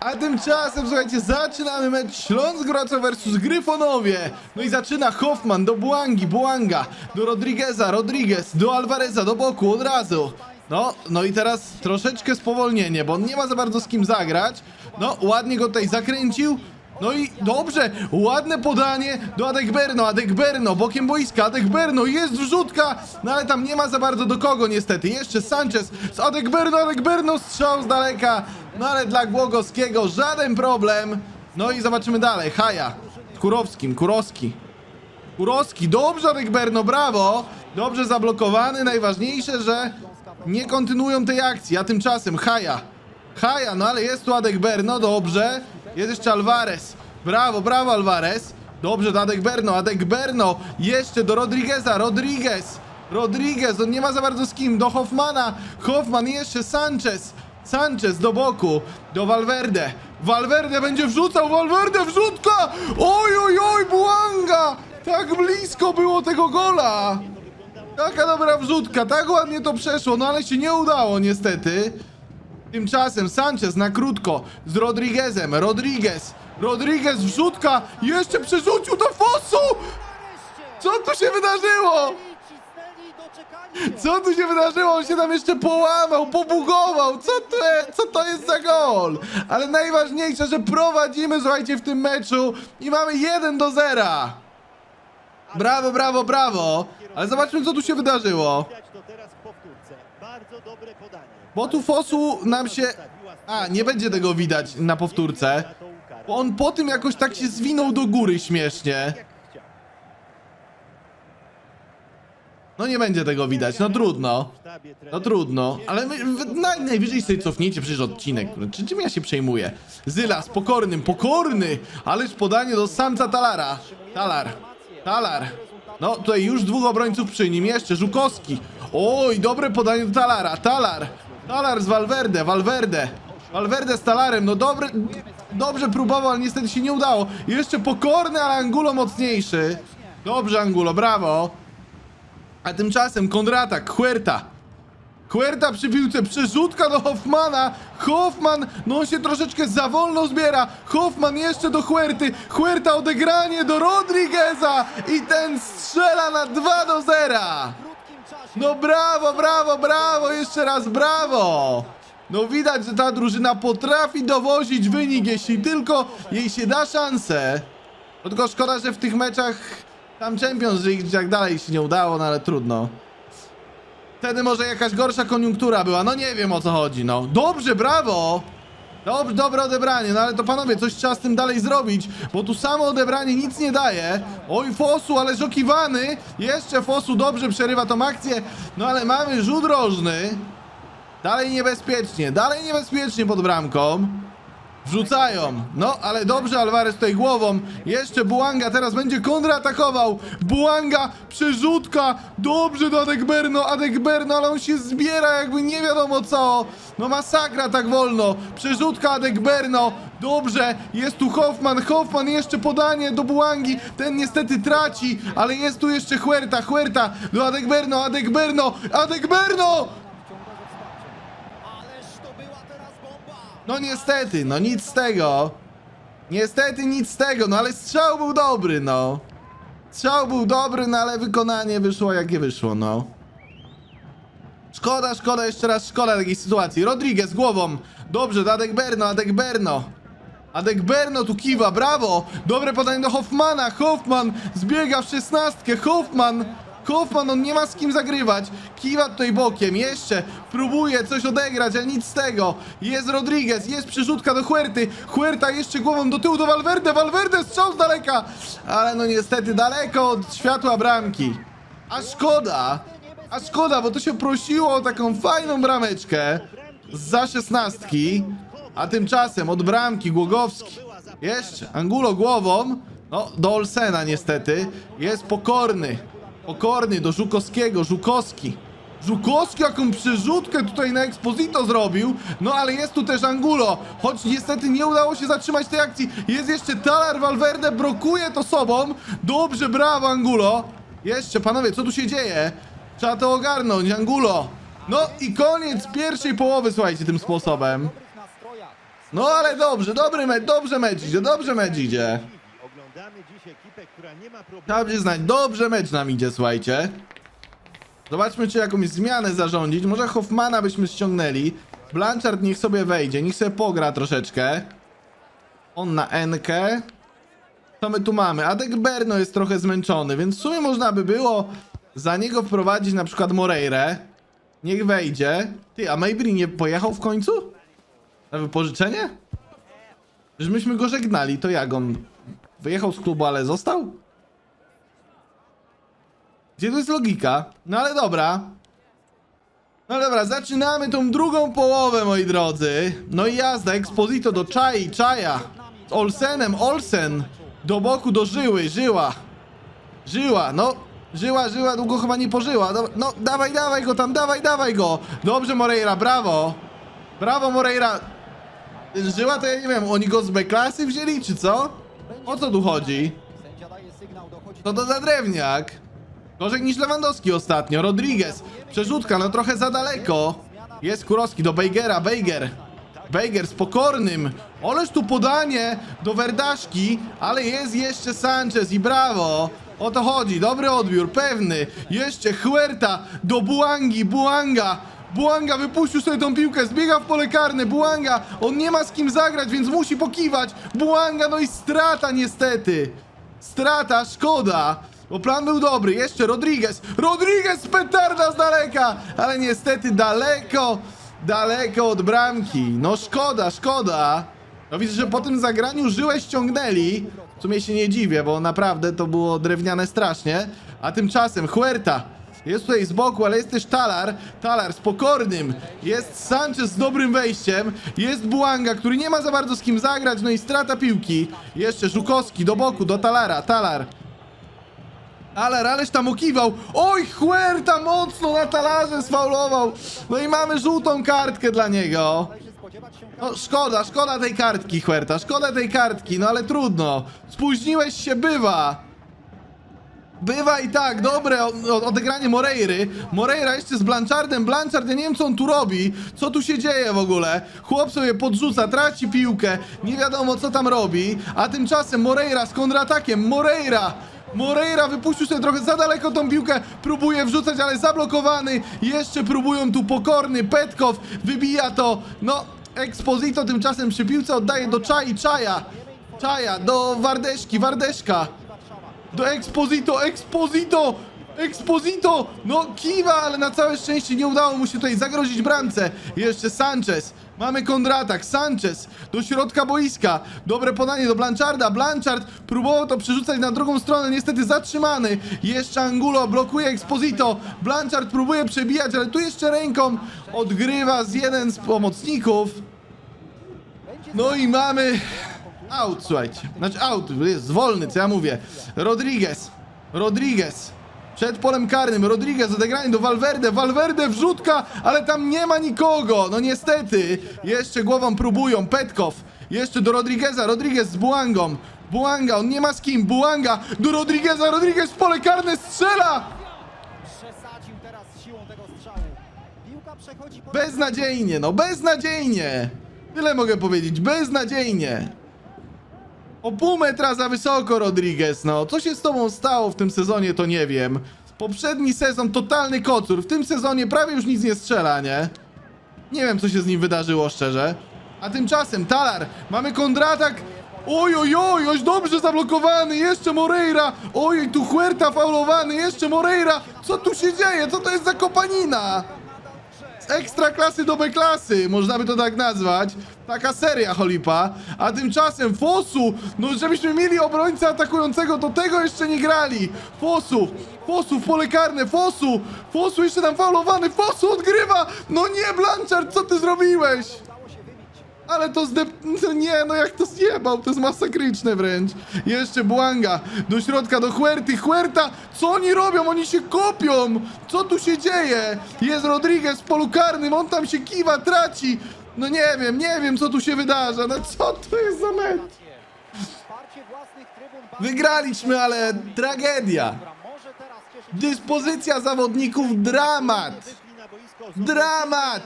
A tymczasem, słuchajcie, zaczynamy mecz Śląsk Wrocław versus Gryfonowie. No i zaczyna Hoffman do Błangi, Błanga, do Rodrigueza, Rodriguez, do Alvareza, do boku od razu. No, no i teraz troszeczkę spowolnienie, bo on nie ma za bardzo z kim zagrać. No, ładnie go tutaj zakręcił. No i dobrze, ładne podanie do Adekberno, Adekberno, bokiem boiska, Adekberno, jest wrzutka, no ale tam nie ma za bardzo do kogo niestety, jeszcze Sanchez z Adekberno, Adekberno, strzał z daleka, no ale dla Głogowskiego żaden problem, no i zobaczymy dalej, Haja, Kurowskim, Kurowski, Kurowski, dobrze Adekberno, brawo, dobrze zablokowany, najważniejsze, że nie kontynuują tej akcji, a tymczasem Haja, Haja, no ale jest tu Adekberno, dobrze. Jest jeszcze Alvarez. Brawo, brawo Alvarez. Dobrze, do Adekberno, Adekberno. Jeszcze do Rodrigueza, Rodriguez. Rodriguez, on nie ma za bardzo z kim. Do Hoffmana. Hoffman jeszcze Sanchez. Sanchez do boku. Do Valverde. Valverde będzie wrzucał. Valverde wrzutka. Oj, oj, oj, Buanga. Tak blisko było tego gola. Taka dobra wrzutka, tak ładnie to przeszło, no ale się nie udało niestety. Tymczasem Sanchez na krótko z Rodriguezem. Rodriguez. Rodriguez wrzutka. Jeszcze przerzucił do fosu. Co tu się wydarzyło? Co tu się wydarzyło? On się tam jeszcze połamał, pobugował. Co to, co to jest za gol? Ale najważniejsze, że prowadzimy, słuchajcie, w tym meczu i mamy 1 do 0. Brawo, brawo, brawo. Ale zobaczmy, co tu się wydarzyło. Bo tu Fosu nam się... A, nie będzie tego widać na powtórce. Bo on po tym jakoś tak się zwinął do góry śmiesznie. Jak chciał. No nie będzie tego widać, no trudno. No trudno, ale my, naj, najwyżej sobie cofnijcie przecież odcinek. Czy, czym ja się przejmuję? Zyla z pokornym, pokorny! Ależ podanie do samca Talara. Talar, Talar. No tutaj już dwóch obrońców przy nim, jeszcze Żukowski. Oj, dobre podanie do Talara, Talar. Talar z Valverde, Valverde. Valverde z Talarem, no dobre, dobrze próbował, ale niestety się nie udało. Jeszcze pokorny, ale Angulo mocniejszy. Dobrze Angulo, brawo. A tymczasem kontratak, Huerta. Huerta przy piłce, przerzutka do Hoffmana. Hoffman, no on się troszeczkę za wolno zbiera. Hoffman jeszcze do Huerty. Huerta odegranie do Rodrigueza. I ten strzela na 2 do 0. No brawo, brawo, brawo, jeszcze raz brawo. No widać, że ta drużyna potrafi dowozić wynik, jeśli tylko jej się da szansę. No tylko szkoda, że w tych meczach tam Champions League jak dalej się nie udało, no ale trudno. Wtedy może jakaś gorsza koniunktura była, no nie wiem o co chodzi, no. Dobrze, brawo! Dobrze, dobre odebranie, no ale to panowie, coś trzeba z tym dalej zrobić, bo tu samo odebranie nic nie daje. Oj, Fosu, ale żokiwany. Jeszcze Fosu dobrze przerywa tą akcję, no ale mamy rzut rożny. Dalej niebezpiecznie, dalej niebezpiecznie pod bramką. Wrzucają. No, ale dobrze Alvarez tutaj głową. Jeszcze Buanga teraz będzie kontratakował. Buanga, przerzutka. Dobrze do Adekberno. Adekberno, ale on się zbiera jakby nie wiadomo co. No masakra tak wolno. Przerzutka Adekberno. Dobrze, jest tu Hoffman. Hoffman jeszcze podanie do Buangi. Ten niestety traci, ale jest tu jeszcze Huerta. Huerta do Adekberno. Adekberno. Adekberno! Ależ to była teraz bomba! No niestety, no nic z tego. Niestety nic z tego, no ale strzał był dobry, no. Strzał był dobry, no ale wykonanie wyszło jakie wyszło, no. Szkoda, szkoda, jeszcze raz szkoda takiej sytuacji. Rodriguez głową. Dobrze, do Adekberno, Adekberno. Adekberno tu kiwa, brawo! Dobre podanie do Hoffmana. Hoffman zbiega w szesnastkę. Hoffman. Hoffman, on nie ma z kim zagrywać. Kiwa tutaj bokiem, jeszcze próbuje coś odegrać, ale nic z tego. Jest Rodriguez, jest przerzutka do Huerty. Huerta jeszcze głową do tyłu do Valverde. Valverde strzał z daleka. Ale no niestety daleko od światła bramki. A szkoda. A szkoda, bo to się prosiło o taką fajną brameczkę. Za szesnastki. A tymczasem od bramki Głogowski. Jeszcze Angulo głową. No, do Olsena niestety. Jest pokorny. Pokorny do Żukowskiego. Żukowski. Żukowski jaką przerzutkę tutaj na Exposito zrobił. No ale jest tu też Angulo. Choć niestety nie udało się zatrzymać tej akcji. Jest jeszcze Talar Valverde. Blokuje to sobą. Dobrze, brawo Angulo. Jeszcze, panowie, co tu się dzieje? Trzeba to ogarnąć, Angulo. No i koniec pierwszej połowy, słuchajcie, tym sposobem. No ale dobrze, dobry mecz, dobrze mecz idzie, dobrze mecz idzie. Oglądamy dziś ekipę, Trzeba przyznać, dobrze mecz nam idzie, słuchajcie. Zobaczmy, czy jakąś zmianę zarządzić. Może Hoffmana byśmy ściągnęli. Blanchard niech sobie wejdzie, niech sobie pogra troszeczkę. On na Enkę. Co my tu mamy? Adek Berno jest trochę zmęczony, więc w sumie można by było za niego wprowadzić na przykład Moreirę. Niech wejdzie. Ty, a Maybury nie pojechał w końcu? Na wypożyczenie? Że myśmy go żegnali, to jak on wyjechał z klubu, ale został? Gdzie tu jest logika? No ale dobra. No dobra, zaczynamy tą drugą połowę, moi drodzy. No i jazda, Exposito do Czai, Czaja. Z Olsenem, Olsen. Do boku, do żyły, żyła. Żyła, no. Żyła, żyła, długo chyba nie pożyła. No, no dawaj, dawaj go tam, dawaj, dawaj go. Dobrze, Moreira, brawo. Brawo, Moreira. Żyła to ja nie wiem, oni go z B-klasy wzięli, czy co? O co tu chodzi? To to za drewniak. Gorzej niż Lewandowski ostatnio. Rodriguez. Przerzutka, no trochę za daleko. Jest Kurowski do Bejgera. Bejger. Bejger z pokornym. Oleż tu podanie do Werdaszki, ale jest jeszcze Sanchez i brawo. O to chodzi. Dobry odbiór, pewny. Jeszcze Huerta do Buangi. Buanga. Buanga wypuścił sobie tą piłkę, zbiega w pole karne. Buanga, on nie ma z kim zagrać, więc musi pokiwać. Buanga, no i strata niestety. Strata, szkoda. Bo plan był dobry. Jeszcze Rodriguez. Rodriguez petarda z daleka. Ale niestety daleko, daleko od bramki. No szkoda, szkoda. No widzę, że po tym zagraniu żyłę ściągnęli. W sumie się nie dziwię, bo naprawdę to było drewniane strasznie. A tymczasem Huerta. Jest tutaj z boku, ale jest też Talar. Talar z pokornym. Jest Sanchez z dobrym wejściem. Jest Buanga, który nie ma za bardzo z kim zagrać. No i strata piłki. Jeszcze Żukowski do boku, do Talara. Talar. Talar, ależ tam okiwał. Oj, Huerta mocno na talarze sfaulował. No i mamy żółtą kartkę dla niego. No szkoda, szkoda tej kartki, Huerta. Szkoda tej kartki, no ale trudno. Spóźniłeś się, bywa. Bywa i tak, dobre odegranie Moreiry. Moreira jeszcze z Blanchardem. Blanchard, ja nie wiem co on tu robi. Co tu się dzieje w ogóle? Chłop sobie podrzuca, traci piłkę. Nie wiadomo co tam robi. A tymczasem Moreira z kontratakiem. Moreira! Moreira wypuścił sobie trochę za daleko tą piłkę. Próbuje wrzucać, ale zablokowany. Jeszcze próbują tu pokorny. Petkow wybija to. No, Exposito tymczasem przy piłce oddaje do Czai. Czaja. Czaja, do Wardeszki. Wardeszka. Do Exposito, Exposito! Exposito! No kiwa, ale na całe szczęście nie udało mu się tutaj zagrozić bramce. Jeszcze Sanchez. Mamy kontratak. Sanchez do środka boiska. Dobre podanie do Blancharda. Blanchard próbował to przerzucać na drugą stronę, niestety zatrzymany. Jeszcze Angulo blokuje Exposito. Blanchard próbuje przebijać, ale tu jeszcze ręką odgrywa z jeden z pomocników. No i mamy out, słuchajcie. Znaczy out, jest wolny, co ja mówię. Rodriguez. Rodriguez. Przed polem karnym. Rodriguez odegranie do Valverde. Valverde wrzutka, ale tam nie ma nikogo. No niestety. Jeszcze głową próbują. Petkow. Jeszcze do Rodrigueza. Rodriguez z Buangą. Buanga, on nie ma z kim. Buanga do Rodrigueza. Rodriguez w pole karne strzela. przesadził teraz siłą tego strzału. Piłka przechodzi po... Beznadziejnie, no beznadziejnie. Tyle mogę powiedzieć, beznadziejnie. O pół metra za wysoko, Rodriguez, no. Co się z tobą stało w tym sezonie, to nie wiem. Poprzedni sezon totalny kocur, w tym sezonie prawie już nic nie strzela, nie? Nie wiem, co się z nim wydarzyło, szczerze. A tymczasem, Talar, mamy kontratak. Oj, oj, oj, oś dobrze zablokowany, jeszcze Moreira. Oj, tu Huerta faulowany, jeszcze Moreira. Co tu się dzieje? Co to jest za kopanina? Ekstra klasy do klasy, można by to tak nazwać. Taka seria Holipa. A tymczasem Fosu, no żebyśmy mieli obrońcę atakującego, to tego jeszcze nie grali. Fosu, Fosu w pole karne, Fosu, Fosu jeszcze tam faulowany, Fosu odgrywa. No nie, Blanchard, co ty zrobiłeś? Ale to zdep... No nie, no jak to zjebał, to jest masakryczne wręcz. Jeszcze Błanga, do środka, do Huerty, Huerta, co oni robią? Oni się kopią! Co tu się dzieje? Jest Rodriguez w polu karnym, on tam się kiwa, traci. No nie wiem, nie wiem co tu się wydarza, no co to jest za mecz? Wygraliśmy, ale tragedia. Dyspozycja zawodników, dramat. Dramat!